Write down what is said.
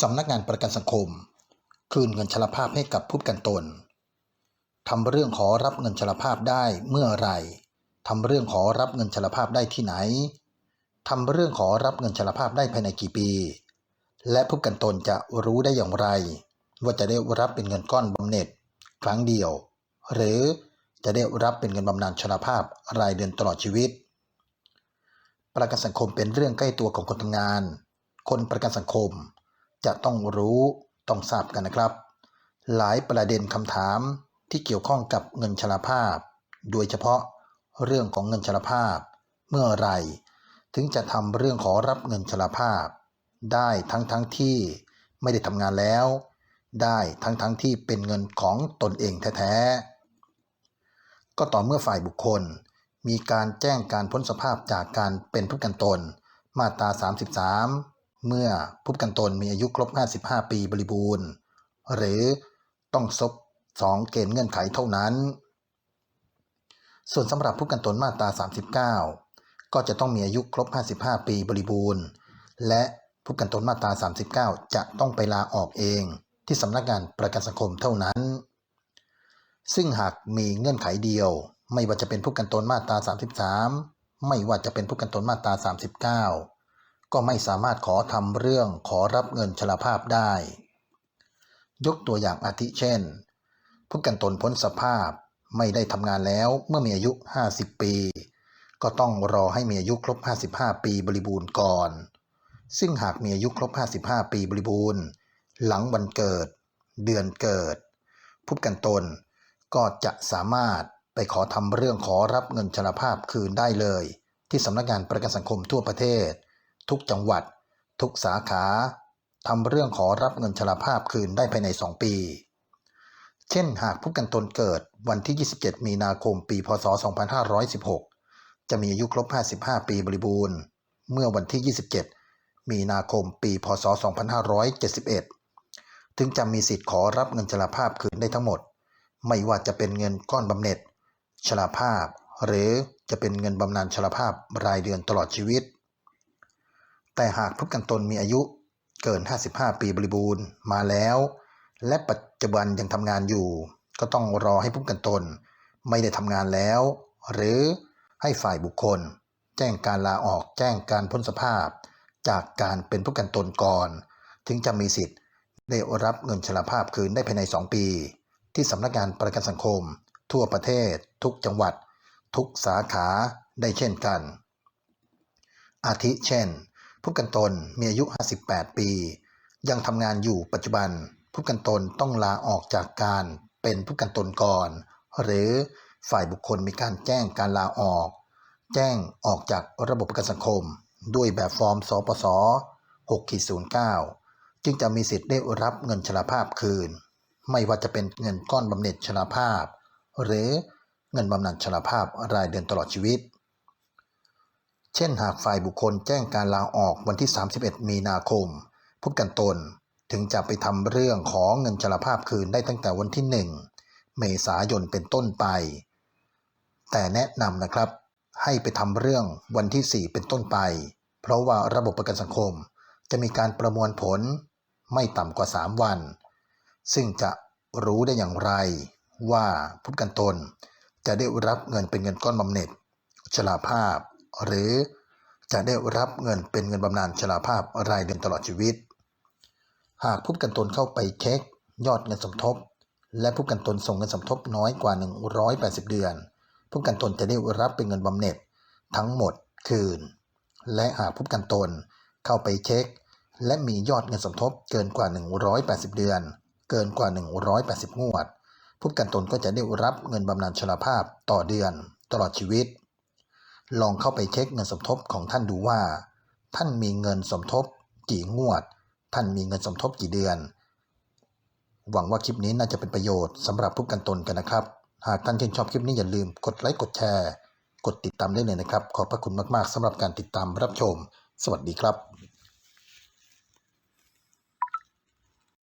สำนักงานประกันสังคม คืนเงินชราภาพให้กับผู้ประกันตนทำเรื่องขอรับเงินชราภาพได้เมื่อไรทำเรื่องขอรับเงินชราภาพได้ที่ไหนทำเรื่องขอรับเงินชราภาพได้ภายในกี่ปี และผู้ประกันตนจะรู้ได้อย่างไร ว่าจะได้รับเป็นเงินก้อนบำเหน็จ ครั้งเดียว หรือจะได้รับเป็นเงินบำนาญชราภาพรายเดือนตลอดชีวิต ประกันสังคมเป็นเรื่องใกล้ตัวของคนทำงาน คนประกันสังคม จะต้องรู้ต้องทราบกันนะครับ หลายประเด็นคำถามที่เกี่ยวข้องกับเงินชราภาพ โดยเฉพาะเรื่องของเงินชราภาพ เมื่อไรถึงจะทำเรื่องขอรับเงินชราภาพ ได้ทั้งทั้งที่ไม่ได้ทำงานแล้ว ได้ทั้งทั้งที่เป็นเงินของตนเองแท้ๆ ก็ต่อเมื่อฝ่ายบุคคล มีการแจ้งการพ้นสภาพจากการเป็นผู้กันตน มาตรา 33 เมื่อผู้ประกันตนมีอายุครบ 55 ปีบริบูรณ์ หรือต้องซบ2เกณฑ์เงื่อนไขเท่านั้น ส่วนสำหรับผู้ประกันตนมาตรา 39 ก็จะต้องมีอายุครบ 55 ปีบริบูรณ์ และผู้ประกันตนมาตรา 39 จะต้องไปลาออกเองที่สำนักงานประกันสังคมเท่านั้น ซึ่งหากมีเงื่อนไขเดียว ไม่ว่าจะเป็นผู้ประกันตนมาตรา 33 ไม่ว่าจะเป็นผู้ประกันตนมาตรา 39 ก็ไม่สามารถขอทำเรื่องขอรับเงินชราภาพได้ ยกตัวอย่างอาทิเช่น ผู้กันตนพ้นสภาพไม่ได้ทำงานแล้วเมื่อมีอายุ 50 ปี ก็ต้องรอให้มีอายุครบ 55 ปีบริบูรณ์ก่อน ซึ่งหากมีอายุครบ 55 ปีบริบูรณ์ หลังวันเกิด เดือนเกิด ผู้กันตนก็จะสามารถไปขอทำเรื่องขอรับเงินชราภาพคืนได้เลย ที่สำนักงานประกันสังคมทั่วประเทศ ทุกจังหวัด ทุกสาขาทำเรื่องขอรับเงินชราภาพคืนได้ภายใน 2 ปี เช่นหากผู้กันตนเกิดวันที่ 27 มีนาคม ปี พศ 2516 จะมีอายุครบ 55 ปีบริบูรณ์ เมื่อวันที่ 27 มีนาคม ปี พศ 2571 ถึงจะมีสิทธิ์ขอรับเงินชราภาพคืนได้ทั้งหมด ไม่ว่าจะเป็นเงินก้อนบำเหน็จชราภาพ หรือจะเป็นเงินบำนาญชราภาพรายเดือนตลอดชีวิต แต่หากผู้กันตนมีอายุเกิน 55 ปีบริบูรณ์มาแล้ว และปัจจุบันยังทำงานอยู่ ก็ต้องรอให้ผู้กันตน ไม่ได้ทำงานแล้ว หรือให้ฝ่ายบุคคล แจ้งการลาออกแจ้งการพ้นสภาพ จากการเป็นผู้กันตนก่อน ถึงจะมีสิทธิ์ ได้รับเงินชราภาพคืนได้ภายใน 2 ปี ที่สำนักงานประกันสังคม ทั่วประเทศ ทุกจังหวัด ทุกสาขาได้เช่นกัน อาทิเช่น ผู้กันตนมีอายุ 58 ปี ยังทำงานอยู่ปัจจุบัน ผู้กันตนต้องลาออกจากการเป็นผู้กันตนก่อน หรือฝ่ายบุคคลมีการแจ้งการลาออก แจ้งออกจากระบบประกันสังคม ด้วยแบบฟอร์มสปส6-09 จึงจะมีสิทธิ์ได้รับเงินชราภาพคืน ไม่ว่าจะเป็นเงินก้อนบำเหน็จชราภาพ หรือเงินบำนาญชราภาพรายเดือนตลอดชีวิต เช่นหากฝ่ายบุคคลแจ้งการลาออกวันที่ 31 มีนาคมผู้ประกันตน ถึงจะไปทำเรื่องขอเงินชราภาพคืนได้ตั้งแต่วันที่ 1 เมษายนเป็นต้นไป แต่แนะนำนะครับให้ไปทำเรื่องวันที่ 4 เป็นต้นไป เพราะว่าระบบประกันสังคม จะมีการประมวลผลไม่ต่ำกว่า 3 วัน ซึ่งจะรู้ได้อย่างไรว่าผู้ประกันตน จะได้รับเงินเป็นเงินก้อนบำเหน็จชราภาพ หรือจะได้รับเงินเป็นเงินบำนาญชราภาพรายเดือนตลอดชีวิต หากผู้กันตนเข้าไปเช็ค ยอดเงินสมทบ และผู้กันตนส่งเงินสมทบน้อยกว่า 180 เดือน ผู้กันตนจะได้รับเป็นเงินบำเหน็จทั้งหมดคืน และหากผู้กันตนเข้าไปเช็ค และมียอดเงินสมทบเกินกว่า 180 เดือน เกินกว่า 180 งวดผู้กันตนก็จะได้รับเงินบำนาญชราภาพต่อเดือนตลอดชีวิต ลองเข้าไปเช็คเงินสมทบของท่านดูว่า ท่านมีเงินสมทบกี่งวด ท่านมีเงินสมทบกี่เดือน หวังว่าคลิปนี้น่าจะเป็นประโยชน์สำหรับผู้กันตนกันนะครับ หากท่านชื่นชอบคลิปนี้อย่าลืมกดไลค์กดแชร์ กดติดตามได้เลยนะครับ ขอบพระคุณมากๆสำหรับการติดตามรับชม สวัสดีครับ